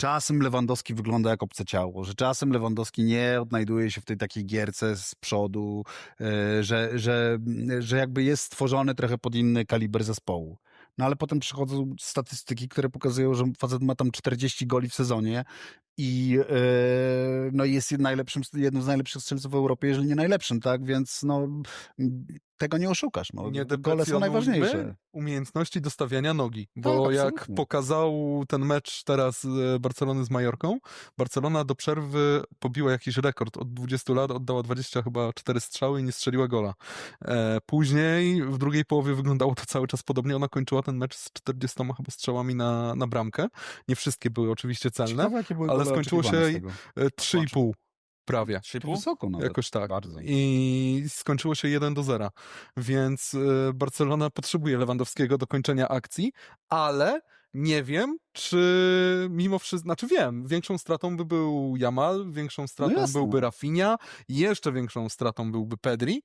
czasem Lewandowski wygląda jak obce ciało, że czasem Lewandowski nie odnajduje się w tej takiej gierce z przodu, e, że, że, że jakby jest stworzony trochę pod inny kaliber zespołu. No ale potem przychodzą statystyki, które pokazują, że facet ma tam 40 goli w sezonie i e, no jest najlepszym, jednym z najlepszych strzelców w Europie, jeżeli nie najlepszym, tak? Więc no tego nie oszukasz. No. Nie Gole są najważniejsze. umiejętności dostawiania nogi, bo Tak, jak absolutnie. pokazał ten mecz teraz e, Barcelony z Majorką, Barcelona do przerwy pobiła jakiś rekord od 20 lat, oddała 20 chyba 4 strzały i nie strzeliła gola. E, później w drugiej połowie wyglądało to cały czas podobnie, ona kończyła ten mecz z 40 chyba strzałami na, na bramkę. Nie wszystkie były oczywiście celne, Ciekawe, ale skończyło się z tego. e, 3,5 prawie. To wysoko nawet. Jakoś tak. Bardzo. I skończyło się 1 do 0. Więc y, Barcelona potrzebuje Lewandowskiego do kończenia akcji, ale nie wiem, czy mimo wszystko, znaczy wiem, większą stratą by był Jamal, większą stratą jasne. byłby Rafinha, jeszcze większą stratą byłby Pedri,